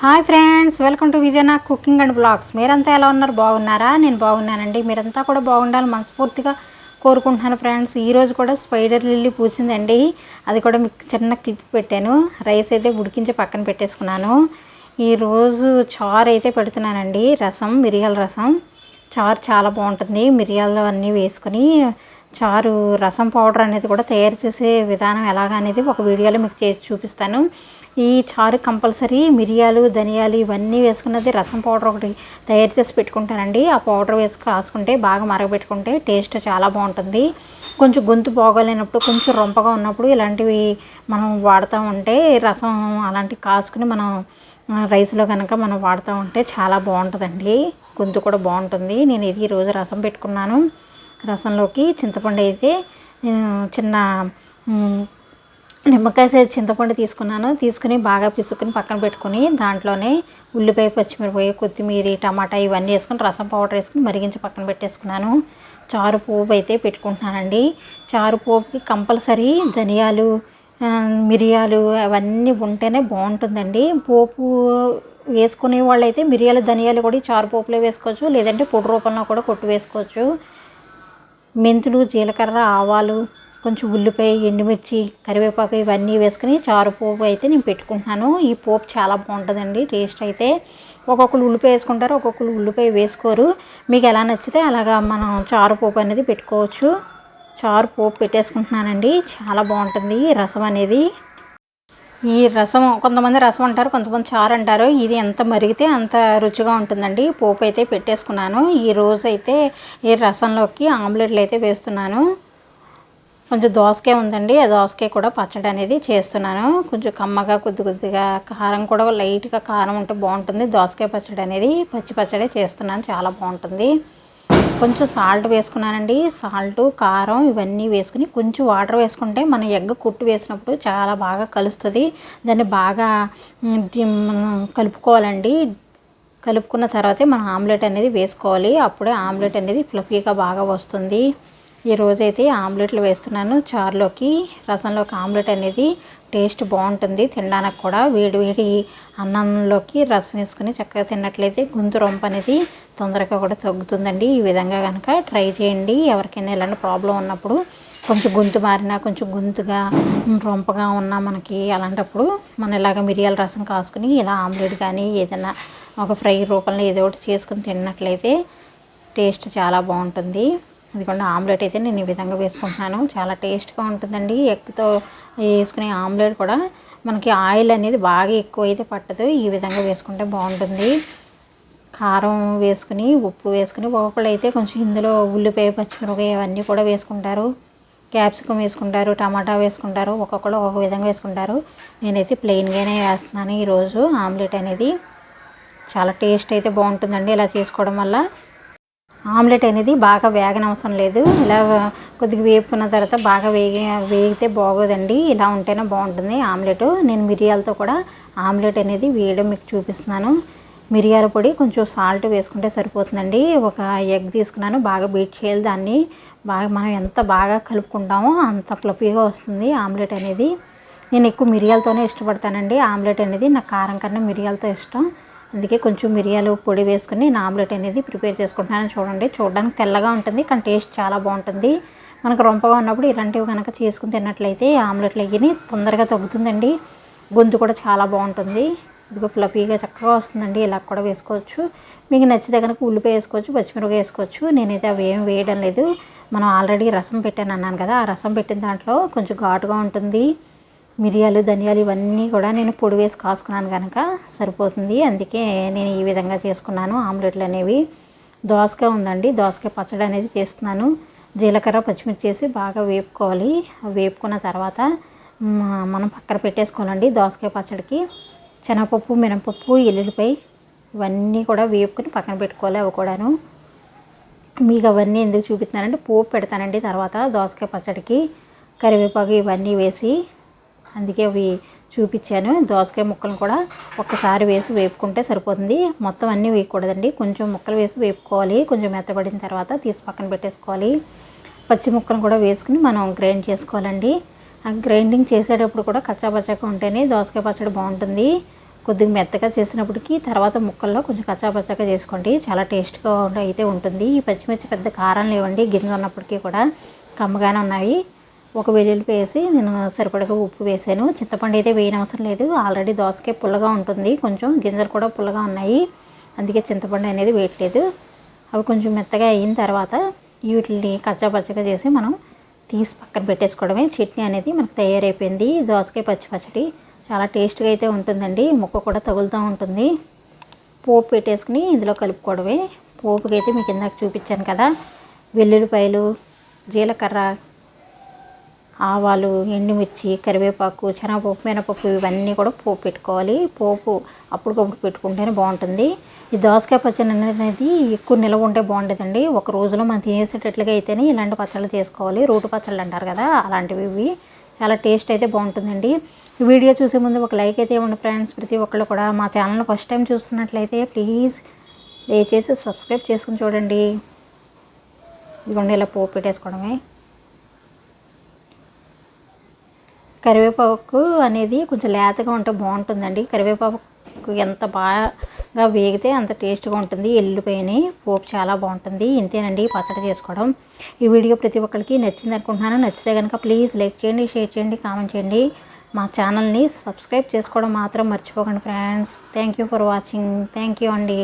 Hi friends welcome to Vijayana cooking and blogs. మీరంతా ఎలా ఉన్నారు? బాగున్నారా? నేను బాగున్నానండి. మీరంతా కూడా బాగుండాలి మనస్ఫూర్తిగా కోరుకుంటున్నాను ఫ్రెండ్స్. ఈరోజు కూడా స్పైడర్ లిల్లీ పూసిందండి. అది కూడా మీకు చిన్న క్లిప్ పెట్టాను. రైస్ అయితే ఉడికించి పక్కన పెట్టేసుకున్నాను. ఈరోజు చారు అయితే పెడుతున్నానండి. రసం మిరియాల రసం. చారు చాలా బాగుంటుంది. మిరియాలు అన్నీ వేసుకొని చారు రసం పౌడర్ అనేది కూడా తయారు చేసే విధానం ఎలాగనేది ఒక వీడియోలో మీకు చేసి చూపిస్తాను. ఈ చారు కంపల్సరీ మిరియాలు ధనియాలు ఇవన్నీ వేసుకున్నది రసం పౌడర్ ఒకటి తయారు చేసి పెట్టుకుంటానండి. ఆ పౌడర్ వేసి కాసుకుంటే బాగా మరగబెట్టుకుంటే టేస్ట్ చాలా బాగుంటుంది. కొంచెం గొంతు బాగోలేనప్పుడు కొంచెం రొంపగా ఉన్నప్పుడు ఇలాంటివి మనం వాడుతూ ఉంటే రసం అలాంటివి కాసుకుని మనం రైస్లో కనుక మనం వాడుతూ ఉంటే చాలా బాగుంటుందండి. గొంతు కూడా బాగుంటుంది. నేను ఇది ఈరోజు రసం పెట్టుకున్నాను. రసంలోకి చింతపండు అయితే నేను చిన్న నిమ్మకాయ సైజ్ చింతపండు తీసుకున్నాను. తీసుకుని బాగా పిసుకుని పక్కన పెట్టుకుని దాంట్లోనే ఉల్లిపాయ పచ్చిమిరపాయ కొత్తిమీర టమాటా ఇవన్నీ వేసుకుని రసం పౌడర్ వేసుకుని మరిగించి పక్కన పెట్టేసుకున్నాను. చారు పోపు అయితే పెట్టుకుంటున్నానండి. చారు పోపుకి కంపల్సరీ ధనియాలు మిరియాలు అవన్నీ ఉంటేనే బాగుంటుందండి. పోపు వేసుకునే వాళ్ళైతే మిరియాలు ధనియాలు కూడా చారు పోపులో వేసుకోవచ్చు. లేదంటే పొడి రూపంలో కూడా కొట్టు వేసుకోవచ్చు. మెంతులు జీలకర్ర ఆవాలు కొంచెం ఉల్లిపాయ ఎండుమిర్చి కరివేపాకు ఇవన్నీ వేసుకుని చారు పోపు అయితే నేను పెట్టుకుంటున్నాను. ఈ పోపు చాలా బాగుంటుందండి టేస్ట్ అయితే. ఒక్కొక్కరు ఉల్లిపాయ వేసుకుంటారు ఒక్కొక్కరు ఉల్లిపాయ వేసుకోరు. మీకు ఎలా నచ్చితే అలాగా మనం చారు పోపు అనేది పెట్టుకోవచ్చు. చారు పోపు పెట్టేసుకుంటున్నానండి చాలా బాగుంటుంది రసం అనేది. ఈ రసం కొంతమంది రసం అంటారు కొంతమంది చారు అంటారు. ఇది ఎంత మరిగితే అంత రుచిగా ఉంటుందండి. పోపు అయితే పెట్టేసుకున్నాను. ఈ రోజు అయితే ఈ రసంలోకి ఆమ్లెట్లు అయితే వేస్తున్నాను. కొంచెం దోసకాయ ఉందండి. ఆ దోసకాయ కూడా పచ్చడి అనేది చేస్తున్నాను. కొంచెం కమ్మగా కొద్ది కొద్దిగా కారం కూడా లైట్గా కారం ఉంటే బాగుంటుంది. దోసకాయ పచ్చడి అనేది పచ్చి పచ్చడి చేస్తున్నాను. చాలా బాగుంటుంది. కొంచెం సాల్ట్ వేసుకున్నానండి. సాల్ట్ కారం ఇవన్నీ వేసుకుని కొంచెం వాటర్ వేసుకుంటే మన ఎగ్ కుట్టు వేసినప్పుడు చాలా బాగా కలుస్తుంది. దాన్ని బాగా మనం కలుపుకోవాలండి. కలుపుకున్న తర్వాతే మనం ఆమ్లెట్ అనేది వేసుకోవాలి. అప్పుడే ఆమ్లెట్ అనేది ఫ్లఫీగా బాగా వస్తుంది. ఈరోజైతే ఆమ్లెట్లు వేస్తున్నాను. చారులోకి రసంలోకి ఆమ్లెట్ అనేది టేస్ట్ బాగుంటుంది. తినడానికి కూడా వేడి వేడి అన్నంలోకి రసం వేసుకుని చక్కగా తిన్నట్లయితే గొంతు రొంప అనేది తొందరగా కూడా తగ్గుతుందండి. ఈ విధంగా కనుక ట్రై చేయండి. ఎవరికైనా ఇలాంటి ప్రాబ్లం ఉన్నప్పుడు కొంచెం గొంతు మారినా కొంచెం గొంతుగా రొంపగా ఉన్నా మనకి అలాంటప్పుడు మనం ఇలాగ మిరియాల రసం కాసుకుని ఇలా ఆమ్లెట్ కానీ ఏదైనా ఒక ఫ్రై రూపంలో ఏదో ఒకటి చేసుకుని తిన్నట్లయితే టేస్ట్ చాలా బాగుంటుంది. ఎందుకంటే ఆమ్లెట్ అయితే నేను ఈ విధంగా వేసుకుంటున్నాను. చాలా టేస్ట్గా ఉంటుందండి. ఎగ్తో వేసుకునే ఆమ్లెట్ కూడా మనకి ఆయిల్ అనేది బాగా ఎక్కువ అయితే పట్టదు. ఈ విధంగా వేసుకుంటే బాగుంటుంది. కారం వేసుకుని ఉప్పు వేసుకుని ఒకళ్ళు అయితే కొంచెం ఇందులో ఉల్లిపాయ పచ్చిమిరపకాయ ఇవన్నీ కూడా వేసుకుంటారు. క్యాప్సికం వేసుకుంటారు టమాటా వేసుకుంటారు ఒక్కొక్కళ్ళు ఒక్కొక్క విధంగా వేసుకుంటారు. నేనైతే ప్లెయిన్గానే వేస్తున్నాను ఈరోజు ఆమ్లెట్ అనేది. చాలా టేస్ట్ అయితే బాగుంటుందండి ఇలా చేసుకోవడం వల్ల. ఆమ్లెట్ అనేది బాగా వేగనవసరం లేదు. ఇలా కొద్దిగా వేపుకున్న తర్వాత బాగా వేగి వేగితే బాగోదండి. ఇలా ఉంటేనే బాగుంటుంది ఆమ్లెట్. నేను మిరియాలతో కూడా ఆమ్లెట్ అనేది వేయడం మీకు చూపిస్తున్నాను. మిరియాల పొడి కొంచెం సాల్ట్ వేసుకుంటే సరిపోతుందండి. ఒక ఎగ్ తీసుకున్నాను బాగా బీట్ చేయాలి దాన్ని. బాగా మనం ఎంత బాగా కలుపుకుంటామో అంత ఫ్లఫీగా వస్తుంది ఆమ్లెట్ అనేది. నేను ఎక్కువ మిరియాలతోనే ఇష్టపడతానండి. ఆమ్లెట్ అనేది నాకు కారం కన్నా మిరియాలతో ఇష్టం. అందుకే కొంచెం మిరియాలు పొడి వేసుకుని నేను ఆమ్లెట్ అనేది ప్రిపేర్ చేసుకుంటున్నాను. చూడండి చూడడానికి తెల్లగా ఉంటుంది కానీ టేస్ట్ చాలా బాగుంటుంది. మనకు రొంపగా ఉన్నప్పుడు ఇలాంటివి కనుక చేసుకుని తిన్నట్లయితే ఆమ్లెట్లు ఎగిని తొందరగా తగ్గుతుందండి. గొంతు కూడా చాలా బాగుంటుంది. ఇదిగో ఫ్లఫీగా చక్కగా వస్తుందండి. ఇలా కూడా వేసుకోవచ్చు. మీకు నచ్చితే కనుక ఉల్లిపాయ వేసుకోవచ్చు పచ్చిమిరపకాయ వేసుకోవచ్చు. నేనైతే అవి ఏం వేయడం లేదు. మనం ఆల్రెడీ రసం పెట్టాను అన్నాను కదా ఆ రసం పెట్టిన దాంట్లో కొంచెం ఘాటుగా ఉంటుంది. మిరియాలు ధనియాలు ఇవన్నీ కూడా నేను పొడి వేసి కాసుకున్నాను కనుక సరిపోతుంది. అందుకే నేను ఈ విధంగా చేసుకున్నాను. ఆమ్లెట్లు అనేవి దోసకాయ ఉందండి. దోసకాయ పచ్చడి అనేది చేస్తున్నాను. జీలకర్ర పచ్చిమిర్చి వేసి బాగా వేపుకోవాలి. వేపుకున్న తర్వాత మనం పక్కన పెట్టేసుకోవాలండి దోసకాయ పచ్చడికి. శనగపప్పు మినపప్పు ఎల్లుల్లిపాయ ఇవన్నీ కూడా వేపుకొని పక్కన పెట్టుకోవాలి అవి కూడాను. మీకు అవన్నీ ఎందుకు చూపిస్తున్నానంటే పోపు పెడతానండి తర్వాత దోసకాయ పచ్చడికి. కరివేపాకు ఇవన్నీ వేసి అందుకే అవి చూపించాను. దోసకాయ ముక్కలు కూడా ఒక్కసారి వేసి వేపుకుంటే సరిపోతుంది. మొత్తం అన్నీ వేయకూడదండి. కొంచెం ముక్కలు వేసి వేపుకోవాలి. కొంచెం మెత్తబడిన తర్వాత తీసి పక్కన పెట్టేసుకోవాలి. పచ్చి ముక్కలు కూడా వేసుకుని మనం గ్రైండ్ చేసుకోవాలండి. ఆ గ్రైండింగ్ చేసేటప్పుడు కూడా కచ్చాపచ్చాగా ఉంటేనే దోసకాయ పచ్చడి బాగుంటుంది. కొద్దిగా మెత్తగా చేసినప్పటికీ తర్వాత ముక్కల్లో కొంచెం కచ్చాపచ్చాగా చేసుకోండి. చాలా టేస్ట్గా అయితే ఉంటుంది. ఈ పచ్చిమిర్చి పెద్ద కారం లేవండి. గింజ ఉన్నప్పటికీ కూడా కమ్మగానే ఉన్నాయి. ఒక వెల్లుల్లి వేసి నేను సరిపడగా ఉప్పు వేసాను. చింతపండు అయితే వేయనవసరం లేదు. ఆల్రెడీ దోసకాయ పుల్లగా ఉంటుంది. కొంచెం గింజలు కూడా పుల్లగా ఉన్నాయి. అందుకే చింతపండు అనేది వేయట్లేదు. అవి కొంచెం మెత్తగా అయిన తర్వాత వీటిని కచ్చాపచ్చగా చేసి మనం తీసి పక్కన పెట్టేసుకోవడమే. చట్నీ అనేది మనకు తయారైపోయింది. దోసకాయ పచ్చి పచ్చడి చాలా టేస్ట్గా అయితే ఉంటుందండి. ముక్క కూడా తగులుతూ ఉంటుంది. పోపు పెట్టేసుకుని ఇందులో కలుపుకోవడమే. పోపుకి అయితే మీకు ఇందాక చూపించాను కదా. వెల్లుల్లిపాయలు జీలకర్ర ఆవాలు ఎండుమిర్చి కరివేపాకు శనగపప్పు మినపప్పు ఇవన్నీ కూడా పోపు పెట్టుకోవాలి. పోపు అప్పటికప్పుడు పెట్టుకుంటేనే బాగుంటుంది. ఈ దోసకాయ పచ్చడి అనేది ఎక్కువ నిల్వ ఉంటే బాగుంటుందండి ఒక రోజులో మనం తినేసేటట్లుగా అయితేనే ఇలాంటి పచ్చళ్ళు చేసుకోవాలి. రోటు పచ్చళ్ళు అంటారు కదా అలాంటివి ఇవి. చాలా టేస్ట్ అయితే బాగుంటుందండి. వీడియో చూసే ముందు ఒక లైక్ అయితే ఇవ్వండి ఫ్రెండ్స్. ప్రతి ఒక్కళ్ళు కూడా మా ఛానల్ ఫస్ట్ టైం చూస్తున్నట్లయితే ప్లీజ్ దయచేసి సబ్స్క్రైబ్ చేసుకుని చూడండి. ఇదిగోండి ఇలా పోపు పెట్టేసుకోవడమే. కరివేపాకు అనేది కొంచెం లేతగా ఉంటే బాగుంటుందండి. కరివేపాకు ఎంత బాగా వేగితే అంత టేస్ట్గా ఉంటుంది. ఎల్లుపోయినాయి పోపు చాలా బాగుంటుంది. ఇంతేనండి పచ్చడి చేసుకోవడం. ఈ వీడియో ప్రతి ఒక్కరికి నచ్చింది అనుకుంటున్నాను. నచ్చితే కనుక ప్లీజ్ లైక్ చేయండి షేర్ చేయండి కామెంట్ చేయండి. మా ఛానల్ని సబ్స్క్రైబ్ చేసుకోవడం మాత్రం మర్చిపోకండి friends. Thank you for watching. Thank you అండి.